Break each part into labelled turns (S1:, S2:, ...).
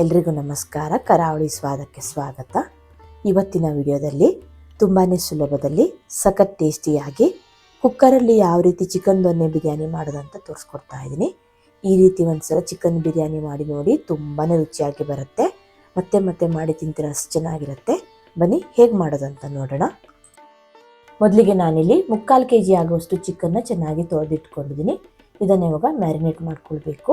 S1: ಎಲ್ರಿಗೂ ನಮಸ್ಕಾರ. ಕರಾವಳಿ ಸ್ವಾದಕ್ಕೆ ಸ್ವಾಗತ. ಇವತ್ತಿನ ವಿಡಿಯೋದಲ್ಲಿ ತುಂಬಾ ಸುಲಭದಲ್ಲಿ, ಸಖತ್ ಟೇಸ್ಟಿಯಾಗಿ, ಕುಕ್ಕರಲ್ಲಿ ಯಾವ ರೀತಿ ಚಿಕನ್ ದೊನ್ನೆ ಬಿರಿಯಾನಿ ಮಾಡೋದಂತ ತೋರಿಸ್ಕೊಡ್ತಾ ಇದ್ದೀನಿ. ಈ ರೀತಿ ಒಂದ್ಸಲ ಚಿಕನ್ ಬಿರಿಯಾನಿ ಮಾಡಿ ನೋಡಿ ತುಂಬಾ ರುಚಿಯಾಗಿ ಬರುತ್ತೆ. ಮತ್ತೆ ಮತ್ತೆ ಮಾಡಿ ತಿಂತೀರ ಅಷ್ಟು ಚೆನ್ನಾಗಿರುತ್ತೆ. ಬನ್ನಿ, ಹೇಗೆ ಮಾಡೋದಂತ ನೋಡೋಣ. ಮೊದಲಿಗೆ ನಾನಿಲ್ಲಿ ಮುಕ್ಕಾಲು ಕೆ ಜಿ ಆಗುವಷ್ಟು ಚಿಕನ್ನ ಚೆನ್ನಾಗಿ ತೊಳೆದಿಟ್ಕೊಂಡಿದ್ದೀನಿ. ಇದನ್ನು ಇವಾಗ ಮ್ಯಾರಿನೇಟ್ ಮಾಡ್ಕೊಳ್ಬೇಕು.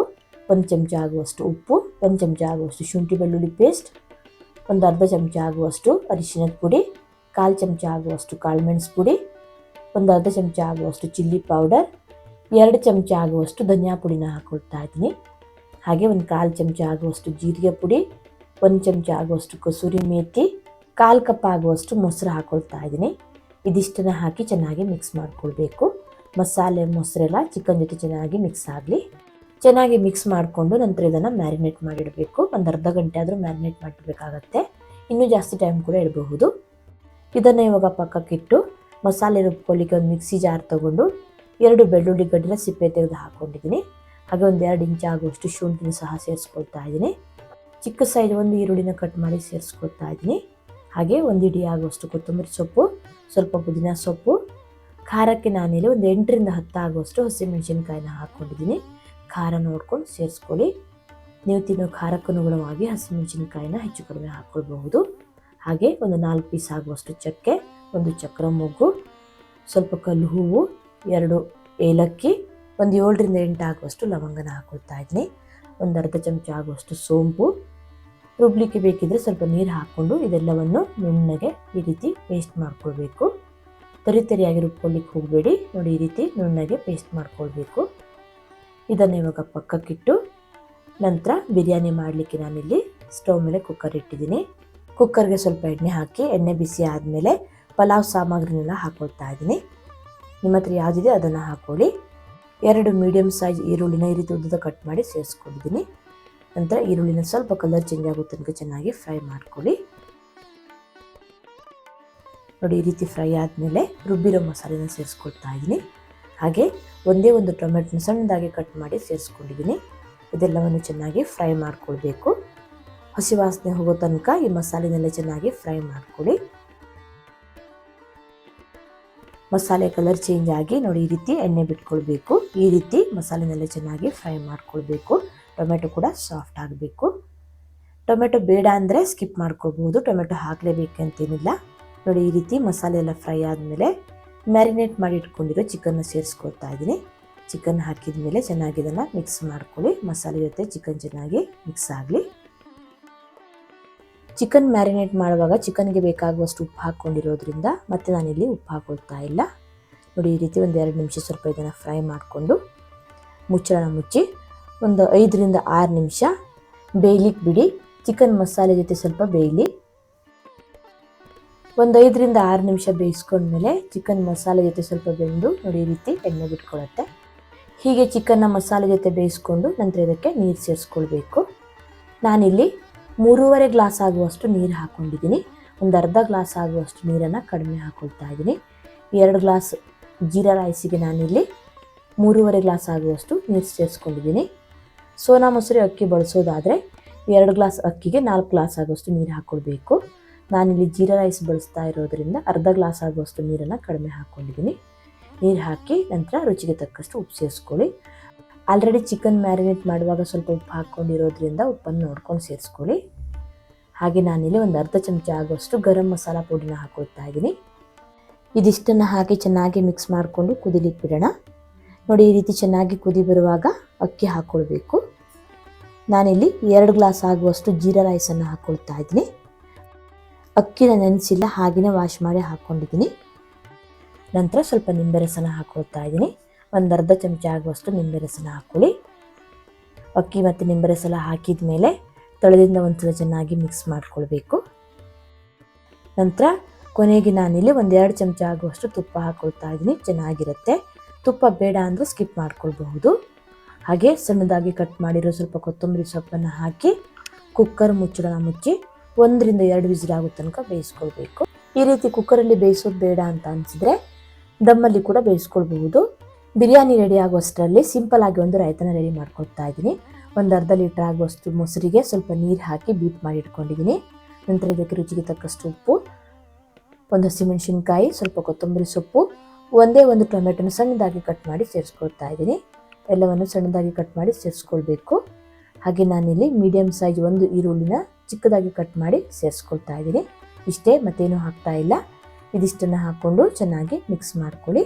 S1: ಒಂದು ಚಮಚ ಆಗುವಷ್ಟು ಉಪ್ಪು ಒಂದು ಚಮಚ ಆಗುವಷ್ಟು ಶುಂಠಿ ಬೆಳ್ಳುಳ್ಳಿ ಪೇಸ್ಟ್ ಒಂದು ಅರ್ಧ ಚಮಚ ಆಗುವಷ್ಟು ಅರಿಶಿಣದ ಪುಡಿ, ಕಾಲು ಚಮಚ ಆಗುವಷ್ಟು ಕಾಳುಮೆಣಸು ಪುಡಿ ಒಂದು ಅರ್ಧ ಚಮಚ ಆಗುವಷ್ಟು ಚಿಲ್ಲಿ ಪೌಡರ್ ಎರಡು ಚಮಚ ಆಗುವಷ್ಟು ಧನಿಯಾ ಪುಡಿನ ಹಾಕ್ಕೊಳ್ತಾ ಇದ್ದೀನಿ. ಹಾಗೆ ಒಂದು ಕಾಲು ಚಮಚ ಆಗುವಷ್ಟು ಜೀರಿಗೆ ಪುಡಿ, ಒಂದು ಚಮಚ ಆಗುವಷ್ಟು ಕಸೂರಿ ಮೇಥಿ ಕಾಲು ಕಪ್ ಆಗುವಷ್ಟು ಮೊಸರು ಹಾಕ್ಕೊಳ್ತಾ ಇದ್ದೀನಿ. ಇದಿಷ್ಟನ್ನು ಹಾಕಿ ಚೆನ್ನಾಗಿ ಮಿಕ್ಸ್ ಮಾಡ್ಕೊಳ್ಬೇಕು. ಮಸಾಲೆ, ಮೊಸರೆಲ್ಲ ಚಿಕನ್ ಜೊತೆ ಚೆನ್ನಾಗಿ ಮಿಕ್ಸ್ ಆಗಲಿ. ಚೆನ್ನಾಗಿ ಮಿಕ್ಸ್ ಮಾಡಿಕೊಂಡು ನಂತರ ಇದನ್ನು ಮ್ಯಾರಿನೇಟ್ ಮಾಡಿಡಬೇಕು. ಒಂದು ಅರ್ಧ ಗಂಟೆ ಆದರೂ ಮ್ಯಾರಿನೇಟ್ ಮಾಡಬೇಕಾಗತ್ತೆ ಇನ್ನೂ ಜಾಸ್ತಿ ಟೈಮ್ ಕೂಡ ಇಡಬಹುದು. ಇದನ್ನು ಇವಾಗ ಪಕ್ಕಕ್ಕಿಟ್ಟು ಮಸಾಲೆ ರುಬ್ಕೊಳ್ಳಿಕ್ಕೆ ಒಂದು ಮಿಕ್ಸಿ ಜಾರ್ ತೊಗೊಂಡು ಎರಡು ಬೆಳ್ಳುಳ್ಳಿ ಗಡ್ಡಿನ ಸಿಪ್ಪೆ ತೆಗೆದು ಹಾಕ್ಕೊಂಡಿದ್ದೀನಿ ಹಾಗೆ ಒಂದು ಎರಡು ಇಂಚ ಆಗುವಷ್ಟು ಶುಂಠಿನ ಸಹ ಸೇರಿಸ್ಕೊಳ್ತಾ ಇದ್ದೀನಿ. ಚಿಕ್ಕ ಸೈಜ್ ಒಂದು ಈರುಳ್ಳಿನ ಕಟ್ ಮಾಡಿ ಸೇರಿಸ್ಕೊಳ್ತಾ ಇದ್ದೀನಿ. ಹಾಗೆ ಒಂದು ಇಡಿ ಆಗುವಷ್ಟು ಕೊತ್ತಂಬರಿ ಸೊಪ್ಪು, ಸ್ವಲ್ಪ ಪುದೀನ ಸೊಪ್ಪು, ಖಾರಕ್ಕೆ ನಾನಿಲ್ಲಿ ಒಂದು ಎಂಟರಿಂದ ಹತ್ತು ಆಗುವಷ್ಟು ಹಸಿಮೆಣಸಿನ್ಕಾಯಿನ ಹಾಕ್ಕೊಂಡಿದ್ದೀನಿ ಖಾರ ನೋಡ್ಕೊಂಡು ಸೇರಿಸ್ಕೊಳ್ಳಿ. ನೀವು ತಿನ್ನೋ ಖಾರಕ್ಕನುಗುಣವಾಗಿ ಹಸಿಮೆಣಸಿನಕಾಯಿನ ಹೆಚ್ಚು ಕಡಿಮೆ ಹಾಕ್ಕೊಳ್ಬಹುದು. ಹಾಗೆ ಒಂದು ನಾಲ್ಕು ಪೀಸ್ ಆಗುವಷ್ಟು ಚಕ್ಕೆ, ಒಂದು ಚಕ್ರ ಮೊಗ್ಗು, ಸ್ವಲ್ಪ ಕಲ್ಲು ಹೂವು, ಎರಡು ಏಲಕ್ಕಿ, ಒಂದು ಏಳರಿಂದ ಎಂಟು ಆಗುವಷ್ಟು ಲವಂಗನ ಹಾಕ್ಕೊಳ್ತಾ ಇದ್ದೀನಿ. ಒಂದು ಅರ್ಧ ಚಮಚ ಆಗುವಷ್ಟು ಸೋಂಪು. ರುಬ್ಲಿಕ್ಕೆ ಬೇಕಿದ್ದರೆ ಸ್ವಲ್ಪ ನೀರು ಹಾಕ್ಕೊಂಡು ಇದೆಲ್ಲವನ್ನು ನುಣ್ಣಗೆ ಈ ರೀತಿ ಪೇಸ್ಟ್ ಮಾಡ್ಕೊಳ್ಬೇಕು. ತರಿ ತರಿಯಾಗಿ ರುಬ್ಕೊಳ್ಳಿಕ್ಕೆ ಹೋಗಬೇಡಿ. ನೋಡಿ ಈ ರೀತಿ ನುಣ್ಣಗೆ ಪೇಸ್ಟ್ ಮಾಡ್ಕೊಳ್ಬೇಕು. ಇದನ್ನು ಇವಾಗ ಪಕ್ಕಕ್ಕಿಟ್ಟು ನಂತರ ಬಿರಿಯಾನಿ ಮಾಡಲಿಕ್ಕೆ ನಾನಿಲ್ಲಿ ಸ್ಟವ್ ಮೇಲೆ ಕುಕ್ಕರ್ ಇಟ್ಟಿದ್ದೀನಿ. ಕುಕ್ಕರ್ಗೆ ಸ್ವಲ್ಪ ಎಣ್ಣೆ ಹಾಕಿ, ಎಣ್ಣೆ ಬಿಸಿ ಆದಮೇಲೆ ಪಲಾವ್ ಸಾಮಗ್ರಿನೆಲ್ಲ ಹಾಕೊಳ್ತಾ ಇದ್ದೀನಿ. ನಿಮ್ಮ ಹತ್ರ ಯಾವುದಿದೆ ಅದನ್ನು ಹಾಕ್ಕೊಳ್ಳಿ ಎರಡು ಮೀಡಿಯಮ್ ಸೈಜ್ ಈರುಳ್ಳಿನ ಈ ರೀತಿ ಉದ್ದದ ಕಟ್ ಮಾಡಿ ಸೇರಿಸ್ಕೊಂಡಿದ್ದೀನಿ. ನಂತರ ಈರುಳ್ಳಿನ ಸ್ವಲ್ಪ ಕಲರ್ ಚೇಂಜ್ ಆಗೋ ತನಕ ಚೆನ್ನಾಗಿ ಫ್ರೈ ಮಾಡ್ಕೊಳ್ಳಿ. ನೋಡಿ, ಈ ರೀತಿ ಫ್ರೈ ಆದಮೇಲೆ ರುಬ್ಬಿರೋ ಮಸಾಲೆನ ಸೇರಿಸ್ಕೊಳ್ತಾ ಇದ್ದೀನಿ. ಹಾಗೆ ಒಂದೇ ಒಂದು ಟೊಮೆಟೊನ ಸಣ್ಣದಾಗಿ ಕಟ್ ಮಾಡಿ ಸೇರಿಸ್ಕೊಂಡಿದ್ದೀನಿ. ಇದೆಲ್ಲವನ್ನು ಚೆನ್ನಾಗಿ ಫ್ರೈ ಮಾಡಿಕೊಳ್ಬೇಕು. ಹಸಿ ವಾಸನೆ ಹೋಗೋ ತನಕ ಈ ಮಸಾಲೆನೆಲ್ಲ ಚೆನ್ನಾಗಿ ಫ್ರೈ ಮಾಡ್ಕೊಳ್ಳಿ. ಮಸಾಲೆ ಕಲರ್ ಚೇಂಜ್ ಆಗಿ ನೋಡಿ ಈ ರೀತಿ ಎಣ್ಣೆ ಬಿಟ್ಕೊಳ್ಬೇಕು. ಈ ರೀತಿ ಮಸಾಲೆನೆಲ್ಲ ಚೆನ್ನಾಗಿ ಫ್ರೈ ಮಾಡ್ಕೊಳ್ಬೇಕು. ಟೊಮೆಟೊ ಕೂಡ ಸಾಫ್ಟ್ ಆಗಬೇಕು. ಟೊಮೆಟೊ ಬೇಡ ಅಂದರೆ ಸ್ಕಿಪ್ ಮಾಡ್ಕೋಬಹುದು ಟೊಮೆಟೊ ಹಾಕಲೇಬೇಕಂತೇನಿಲ್ಲ. ನೋಡಿ ಈ ರೀತಿ ಮಸಾಲೆ ಎಲ್ಲ ಫ್ರೈ ಆದಮೇಲೆ ಮ್ಯಾರಿನೇಟ್ ಮಾಡಿ ಇಟ್ಕೊಂಡಿರೋ ಚಿಕನ್ನ ಸೇರಿಸ್ಕೊಳ್ತಾ ಇದ್ದೀನಿ. ಚಿಕನ್ ಹಾಕಿದ ಮೇಲೆ ಚೆನ್ನಾಗಿ ಇದನ್ನು ಮಿಕ್ಸ್ ಮಾಡ್ಕೊಳ್ಳಿ. ಮಸಾಲೆ ಜೊತೆ ಚಿಕನ್ ಚೆನ್ನಾಗಿ ಮಿಕ್ಸ್ ಆಗಲಿ. ಚಿಕನ್ ಮ್ಯಾರಿನೇಟ್ ಮಾಡುವಾಗ ಚಿಕನ್ಗೆ ಬೇಕಾಗುವಷ್ಟು ಉಪ್ಪು ಹಾಕ್ಕೊಂಡಿರೋದ್ರಿಂದ ಮತ್ತೆ ನಾನಿಲ್ಲಿ ಉಪ್ಪು ಹಾಕೊಳ್ತಾ ಇಲ್ಲ. ನೋಡಿ, ಈ ರೀತಿ ಒಂದು ಎರಡು ನಿಮಿಷ ಸ್ವಲ್ಪ ಇದನ್ನು ಫ್ರೈ ಮಾಡಿಕೊಂಡು ಮುಚ್ಚಳ ಮುಚ್ಚಿ ಒಂದು ಐದರಿಂದ ಆರು ನಿಮಿಷ ಬೇಯ್ಲಿಕ್ಕೆ ಬಿಡಿ. ಚಿಕನ್ ಮಸಾಲೆ ಜೊತೆ ಸ್ವಲ್ಪ ಬೇಯಲಿ. ಒಂದು ಐದರಿಂದ ಆರು ನಿಮಿಷ ಬೇಯಿಸ್ಕೊಂಡ್ಮೇಲೆ ಚಿಕನ್ ಮಸಾಲೆ ಜೊತೆ ಸ್ವಲ್ಪ ಬೆಂದು ನೋಡಿ ಈ ರೀತಿ ಎಣ್ಣೆ ಬಿಟ್ಕೊಳತ್ತೆ ಹೀಗೆ ಚಿಕನ್ನ ಮಸಾಲೆ ಜೊತೆ ಬೇಯಿಸ್ಕೊಂಡು ನಂತರ ಇದಕ್ಕೆ ನೀರು ಸೇರಿಸ್ಕೊಳ್ಬೇಕು. ನಾನಿಲ್ಲಿ ಮೂರುವರೆ ಗ್ಲಾಸ್ ಆಗುವಷ್ಟು ನೀರು ಹಾಕ್ಕೊಂಡಿದ್ದೀನಿ ಒಂದು ಅರ್ಧ ಗ್ಲಾಸ್ ಆಗುವಷ್ಟು ನೀರನ್ನು ಕಡಿಮೆ ಹಾಕ್ಕೊಳ್ತಾ ಇದ್ದೀನಿ. ಎರಡು ಗ್ಲಾಸ್ ಜೀರಾ ರೈಸಿಗೆ ನಾನಿಲ್ಲಿ ಮೂರುವರೆ ಗ್ಲಾಸ್ ಆಗುವಷ್ಟು ನೀರು ಸೇರಿಸ್ಕೊಂಡಿದ್ದೀನಿ. ಸೋನಾ ಮೊಸರು ಅಕ್ಕಿ ಬಳಸೋದಾದರೆ ಎರಡು ಗ್ಲಾಸ್ ಅಕ್ಕಿಗೆ ನಾಲ್ಕು ಗ್ಲಾಸ್ ಆಗುವಷ್ಟು ನೀರು ಹಾಕ್ಕೊಳ್ಬೇಕು ನಾನಿಲ್ಲಿ ಜೀರಾ ರೈಸ್ ಬಳಸ್ತಾ ಇರೋದ್ರಿಂದ ಅರ್ಧ ಗ್ಲಾಸ್ ಆಗುವಷ್ಟು ನೀರನ್ನು ಕಡಿಮೆ ಹಾಕ್ಕೊಂಡಿದ್ದೀನಿ. ನೀರು ಹಾಕಿ ನಂತರ ರುಚಿಗೆ ತಕ್ಕಷ್ಟು ಉಪ್ಪು ಸೇರಿಸ್ಕೊಳ್ಳಿ. ಆಲ್ರೆಡಿ ಚಿಕನ್ ಮ್ಯಾರಿನೇಟ್ ಮಾಡುವಾಗ ಸ್ವಲ್ಪ ಉಪ್ಪು ಹಾಕ್ಕೊಂಡಿರೋದ್ರಿಂದ ಉಪ್ಪನ್ನು ನೋಡ್ಕೊಂಡು ಸೇರಿಸ್ಕೊಳ್ಳಿ. ಹಾಗೆ ನಾನಿಲ್ಲಿ ಒಂದು ಅರ್ಧ ಚಮಚ ಆಗುವಷ್ಟು ಗರಂ ಮಸಾಲ ಪುಡಿನ ಹಾಕ್ಕೊಳ್ತಾ ಇದ್ದೀನಿ. ಇದಿಷ್ಟನ್ನು ಹಾಕಿ ಚೆನ್ನಾಗಿ ಮಿಕ್ಸ್ ಮಾಡಿಕೊಂಡು ಕುದಿಲಿಕ್ಕೆ ಬಿಡೋಣ. ನೋಡಿ, ಈ ರೀತಿ ಚೆನ್ನಾಗಿ ಕುದಿ ಬರುವಾಗ ಅಕ್ಕಿ ಹಾಕ್ಕೊಳ್ಬೇಕು ನಾನಿಲ್ಲಿ ಎರಡು ಗ್ಲಾಸ್ ಆಗುವಷ್ಟು ಜೀರಾ ರೈಸನ್ನು ಹಾಕ್ಕೊಳ್ತಾ ಇದ್ದೀನಿ. ಅಕ್ಕಿನ ನೆನೆಸಿಲ್ಲ ಹಾಗೆಯೇ ವಾಶ್ ಮಾಡಿ ಹಾಕ್ಕೊಂಡಿದ್ದೀನಿ ನಂತರ ಸ್ವಲ್ಪ ನಿಂಬೆ ರಸನ ಹಾಕ್ಕೊಳ್ತಾ ಇದ್ದೀನಿ. ಒಂದು ಅರ್ಧ ಚಮಚ ಆಗುವಷ್ಟು ನಿಂಬೆ ರಸನ ಹಾಕ್ಕೊಳ್ಳಿ ಅಕ್ಕಿ ಮತ್ತು ನಿಂಬೆ ರಸ ಹಾಕಿದ ಮೇಲೆ ತಳದಿಂದ ಒಂದ್ಸಲ ಚೆನ್ನಾಗಿ ಮಿಕ್ಸ್ ಮಾಡ್ಕೊಳ್ಬೇಕು. ನಂತರ ಕೊನೆಗೆ ನಾನಿಲ್ಲಿ ಒಂದೆರಡು ಚಮಚ ಆಗುವಷ್ಟು ತುಪ್ಪ ಹಾಕ್ಕೊಳ್ತಾ ಇದ್ದೀನಿ. ಚೆನ್ನಾಗಿರುತ್ತೆ. ತುಪ್ಪ ಬೇಡ ಅಂದರೆ ಸ್ಕಿಪ್ ಮಾಡ್ಕೊಳ್ಬಹುದು. ಹಾಗೆ ಸಣ್ಣದಾಗಿ ಕಟ್ ಮಾಡಿರೋ ಸ್ವಲ್ಪ ಕೊತ್ತಂಬರಿ ಸೊಪ್ಪನ್ನು ಹಾಕಿ ಕುಕ್ಕರ್ ಮುಚ್ಚಳನ ಮುಚ್ಚಿ ಒಂದರಿಂದ ಎರಡು ವಿಸಿಲ್ ಆಗೋ ತನಕ ಬೇಯಿಸ್ಕೊಳ್ಬೇಕು. ಈ ರೀತಿ ಕುಕ್ಕರಲ್ಲಿ ಬೇಯಿಸೋದು ಬೇಡ ಅಂತ ಅನಿಸಿದ್ರೆ ದಮ್ಮಲ್ಲಿ ಕೂಡ ಬೇಯಿಸ್ಕೊಳ್ಬಹುದು. ಬಿರಿಯಾನಿ ರೆಡಿ ಆಗುವಷ್ಟರಲ್ಲಿ ಸಿಂಪಲ್ ಆಗಿ ಒಂದು ರೈತನ ರೆಡಿ ಮಾಡ್ಕೊಳ್ತಾ ಇದ್ದೀನಿ. ಒಂದು ಅರ್ಧ ಲೀಟ್ರ್ ಆಗುವಷ್ಟು ಮೊಸರಿಗೆ ಸ್ವಲ್ಪ ನೀರು ಹಾಕಿ ಬೀಟ್ ಮಾಡಿ ಇಟ್ಕೊಂಡಿದ್ದೀನಿ. ನಂತರ ಇದಕ್ಕೆ ರುಚಿಗೆ ತಕ್ಕಷ್ಟು ಉಪ್ಪು, ಒಂದು ಹಸಿಮೆಣಸಿನ್ಕಾಯಿ, ಸ್ವಲ್ಪ ಕೊತ್ತಂಬರಿ ಸೊಪ್ಪು, ಒಂದೇ ಒಂದು ಟೊಮೆಟೊನ ಸಣ್ಣದಾಗಿ ಕಟ್ ಮಾಡಿ ಸೇರಿಸ್ಕೊಳ್ತಾ ಇದ್ದೀನಿ. ಎಲ್ಲವನ್ನು ಸಣ್ಣದಾಗಿ ಕಟ್ ಮಾಡಿ ಸೇರಿಸ್ಕೊಳ್ಬೇಕು. ಹಾಗೆ ನಾನಿಲ್ಲಿ ಮೀಡಿಯಮ್ ಸೈಜ್ ಒಂದು ಈರುಳ್ಳಿನ ಚಿಕ್ಕದಾಗಿ ಕಟ್ ಮಾಡಿ ಸೇರಿಸ್ಕೊಳ್ತಾ ಇದ್ದೀನಿ. ಇಷ್ಟೇ, ಮತ್ತೇನು ಹಾಕ್ತಾ ಇಲ್ಲ. ಇದಿಷ್ಟನ್ನು ಹಾಕ್ಕೊಂಡು ಚೆನ್ನಾಗಿ ಮಿಕ್ಸ್ ಮಾಡ್ಕೊಳ್ಳಿ.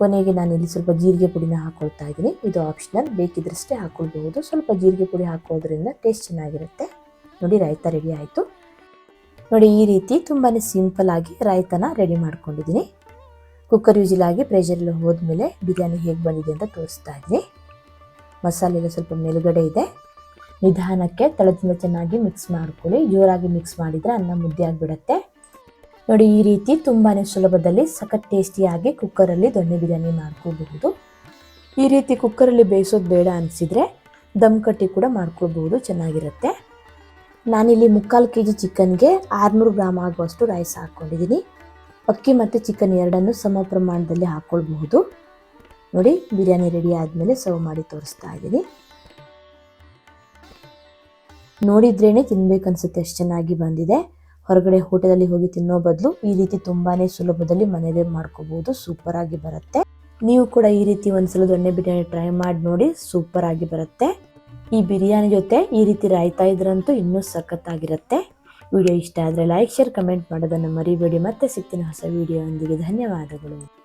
S1: ಕೊನೆಗೆ ನಾನು ಇಲ್ಲಿ ಸ್ವಲ್ಪ ಜೀರಿಗೆ ಪುಡಿನ ಹಾಕ್ಕೊಳ್ತಾ ಇದ್ದೀನಿ. ಇದು ಆಪ್ಷನಲ್ ಬೇಕಿದ್ರಷ್ಟೇ ಹಾಕ್ಕೊಳ್ಬಹುದು ಸ್ವಲ್ಪ ಜೀರಿಗೆ ಪುಡಿ ಹಾಕೋದ್ರಿಂದ ಟೇಸ್ಟ್ ಚೆನ್ನಾಗಿರುತ್ತೆ. ನೋಡಿ, ರಾಯ್ತ ರೆಡಿ ಆಯಿತು. ನೋಡಿ, ಈ ರೀತಿ ತುಂಬಾ ಸಿಂಪಲ್ ಆಗಿ ರಾಯ್ತನ ರೆಡಿ ಮಾಡ್ಕೊಂಡಿದ್ದೀನಿ. ಕುಕ್ಕರ್ ಯೂಸಿಲಾಗಿ ಪ್ರೆಷರಲ್ಲಿ ಹೋದ್ಮೇಲೆ ಬಿರಿಯಾನಿ ಹೇಗೆ ಬಂದಿದೆ ಅಂತ ತೋರಿಸ್ತಾ ಇದ್ದೀನಿ. ಮಸಾಲೆ ಎಲ್ಲ ಸ್ವಲ್ಪ ಮೇಲುಗಡೆ ಇದೆ. ನಿಧಾನಕ್ಕೆ ತಳದಿಂದ ಚೆನ್ನಾಗಿ ಮಿಕ್ಸ್ ಮಾಡ್ಕೊಳ್ಳಿ. ಜೋರಾಗಿ ಮಿಕ್ಸ್ ಮಾಡಿದರೆ ಅನ್ನ ಮುದ್ದೆ ಆಗಿಬಿಡುತ್ತೆ. ನೋಡಿ, ಈ ರೀತಿ ತುಂಬಾ ಸುಲಭದಲ್ಲಿ ಸಖತ್ ಟೇಸ್ಟಿಯಾಗಿ ಕುಕ್ಕರಲ್ಲಿ ದೊಣ್ಣೆ ಬಿರಿಯಾನಿ ಮಾಡ್ಕೋಬಹುದು. ಈ ರೀತಿ ಕುಕ್ಕರಲ್ಲಿ ಬೇಯಿಸೋದು ಬೇಡ ಅನಿಸಿದರೆ ದಮ್ ಕಟ್ಟಿ ಕೂಡ ಮಾಡ್ಕೋಬಹುದು, ಚೆನ್ನಾಗಿರುತ್ತೆ. ನಾನಿಲ್ಲಿ ಮುಕ್ಕಾಲು ಕೆ ಜಿ ಚಿಕನ್ಗೆ ಆರುನೂರು ಗ್ರಾಮ್ ಆಗುವಷ್ಟು ರೈಸ್ ಹಾಕ್ಕೊಂಡಿದ್ದೀನಿ ಅಕ್ಕಿ ಮತ್ತು ಚಿಕನ್ ಎರಡನ್ನು ಸಮ ಪ್ರಮಾಣದಲ್ಲಿ ಹಾಕ್ಕೊಳ್ಬಹುದು ನೋಡಿ, ಬಿರಿಯಾನಿ ರೆಡಿ ಆದಮೇಲೆ ಸರ್ವ್ ಮಾಡಿ ತೋರಿಸ್ತಾ ಇದ್ದೀನಿ. ನೋಡಿದ್ರೇನೆ ತಿನ್ಬೇಕನ್ಸುತ್ತೆ ಅಷ್ಟು ಚೆನ್ನಾಗಿ ಬಂದಿದೆ. ಹೊರಗಡೆ ಹೋಟೆಲಲ್ಲಿ ಹೋಗಿ ತಿನ್ನೋ ಬದಲು ಈ ರೀತಿ ತುಂಬಾನೇ ಸುಲಭದಲ್ಲಿ ಮನೆಯಲ್ಲೇ ಮಾಡ್ಕೋಬಹುದು ಸೂಪರ್ ಆಗಿ ಬರುತ್ತೆ. ನೀವು ಕೂಡ ಈ ರೀತಿ ಒಂದ್ಸಲ ದೊಣ್ಣೆ ಬಿರಿಯಾನಿ ಟ್ರೈ ಮಾಡಿ ನೋಡಿ ಸೂಪರ್ ಆಗಿ ಬರುತ್ತೆ. ಈ ಬಿರಿಯಾನಿ ಜೊತೆ ಈ ರೀತಿ ರಾಯ್ತಾ ಇದ್ರಂತೂ ಇನ್ನೂ ಸಖತ್ತಾಗಿರುತ್ತೆ. ವಿಡಿಯೋ ಇಷ್ಟ ಆದರೆ ಲೈಕ್, ಶೇರ್, ಕಮೆಂಟ್ ಮಾಡೋದನ್ನು ಮರಿಬೇಡಿ. ಮತ್ತೆ ಸಿಗ್ತೀನಿ ಹೊಸ ವಿಡಿಯೋ ಧನ್ಯವಾದಗಳು.